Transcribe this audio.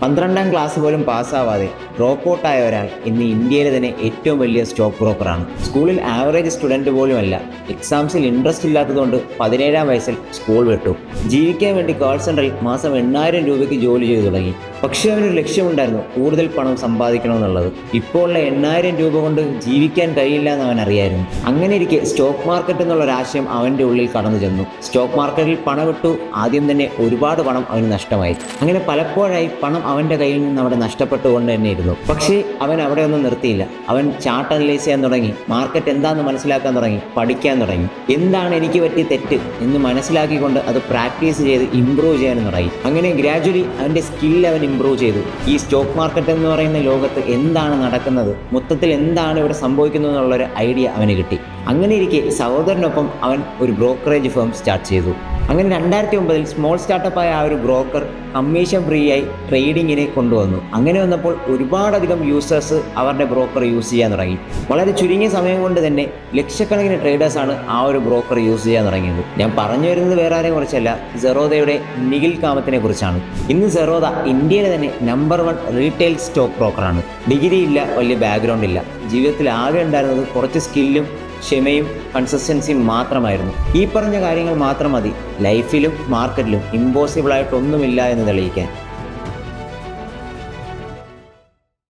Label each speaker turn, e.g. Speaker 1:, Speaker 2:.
Speaker 1: പന്ത്രണ്ടാം ക്ലാസ് പോലും പാസ്സാവാതെ drop out ആയ ഒരാൾ ഇന്ന് ഇന്ത്യയിലെ തന്നെ ഏറ്റവും വലിയ സ്റ്റോക്ക് ബ്രോക്കറാണ് സ്കൂളിൽ ആവറേജ് സ്റ്റുഡന്റ് പോലുമല്ല. എക്സാംസിൽ ഇൻട്രസ്റ്റ് ഇല്ലാത്തതുകൊണ്ട് പതിനേഴാം വയസ്സിൽ സ്കൂൾ വിട്ടു. ജീവിക്കാൻ വേണ്ടി കോൾ സെന്ററിൽ മാസം എണ്ണായിരം രൂപയ്ക്ക് ജോലി ചെയ്തു തുടങ്ങി. പക്ഷേ അവനൊരു ലക്ഷ്യമുണ്ടായിരുന്നു കൂടുതൽ പണം സമ്പാദിക്കണമെന്നുള്ളത്. ഇപ്പോൾ ഉള്ള എണ്ണായിരം രൂപ കൊണ്ട് ജീവിക്കാൻ കഴിയില്ല എന്ന് അവൻ അറിയായിരുന്നു അങ്ങനെ ഇരിക്കെ സ്റ്റോക്ക് മാർക്കറ്റ് എന്നുള്ള ഒരാശയം അവന്റെ ഉള്ളിൽ കടന്നു ചെന്നു. സ്റ്റോക്ക് മാർക്കറ്റിൽ പണം ഇട്ടു ആദ്യം തന്നെ ഒരുപാട് പണം അവന് നഷ്ടമായി. അങ്ങനെ പലപ്പോഴായി പണം അവന്റെ കയ്യിൽ നിന്ന് അവിടെ നഷ്ടപ്പെട്ടുകൊണ്ട് തന്നെ ഇരുന്നു. പക്ഷേ അവൻ അവിടെ ഒന്നും നിർത്തിയില്ല. അവൻ ചാർട്ട് അനലൈസ് ചെയ്യാൻ തുടങ്ങി. മാർക്കറ്റ് എന്താണെന്ന് മനസ്സിലാക്കാൻ തുടങ്ങി. പഠിക്കാൻ തുടങ്ങി. എന്താണ് എനിക്ക് പറ്റിയ തെറ്റ് എന്ന് മനസ്സിലാക്കിക്കൊണ്ട് അത് പ്രാക്ടീസ് ചെയ്ത് ഇമ്പ്രൂവ് ചെയ്യാനും തുടങ്ങി. അങ്ങനെ ഗ്രാജുവലി അവന്റെ സ്കിൽ അവൻ ഇമ്പ്രൂവ് ചെയ്തു. ഈ സ്റ്റോക്ക് മാർക്കറ്റ് എന്ന് പറയുന്ന ലോകത്ത് എന്താണ് നടക്കുന്നത്? മൊത്തത്തിൽ എന്താണ് ഇവിടെ സംഭവിക്കുന്നത് എന്നുള്ളൊരു ഐഡിയ അവന് കിട്ടി. അങ്ങനെ ഇരിക്കെ സഹോദരനൊപ്പം അവൻ ഒരു ബ്രോക്കറേജ് ഫേം സ്റ്റാർട്ട് ചെയ്തു. അങ്ങനെ രണ്ടായിരത്തി ഒമ്പതിൽ സ്മോൾ സ്റ്റാർട്ടപ്പായ ആ ഒരു ബ്രോക്കർ കമ്മീഷൻ ഫ്രീ ആയി ട്രേഡിങ്ങിനെ കൊണ്ടുവന്നു. അങ്ങനെ വന്നപ്പോൾ ഒരുപാടധികം യൂസേഴ്സ് അവരുടെ ബ്രോക്കർ യൂസ് ചെയ്യാൻ തുടങ്ങി. വളരെ ചുരുങ്ങിയ സമയം കൊണ്ട് തന്നെ ലക്ഷക്കണക്കിന് ട്രേഡേഴ്സാണ് ആ ഒരു ബ്രോക്കർ യൂസ് ചെയ്യാൻ തുടങ്ങിയത്. ഞാൻ പറഞ്ഞു വരുന്നത് വേറെ ആരെയും കുറിച്ചല്ല സെറോദയുടെ നിഖിൽ കാമത്തിനെ കുറിച്ചാണ്. ഇന്ന് സെറോദ ഇന്ത്യയിലെ തന്നെ നമ്പർ വൺ റീറ്റെയിൽ സ്റ്റോക്ക് ബ്രോക്കറാണ് ഡിഗ്രി ഇല്ല വലിയ ബാക്ക്ഗ്രൗണ്ട് ഇല്ല. ജീവിതത്തിൽ ആകെ ഉണ്ടായിരുന്നത് കുറച്ച് സ്കില്ലും ക്ഷമയും കൺസിസ്റ്റൻസിയും മാത്രമായിരുന്നു. ഈ പറഞ്ഞ കാര്യങ്ങൾ മാത്രം മതി. ലൈഫിലും മാർക്കറ്റിലും ഇമ്പോസിബിളായിട്ടൊന്നുമില്ല എന്ന് തെളിയിക്കാൻ.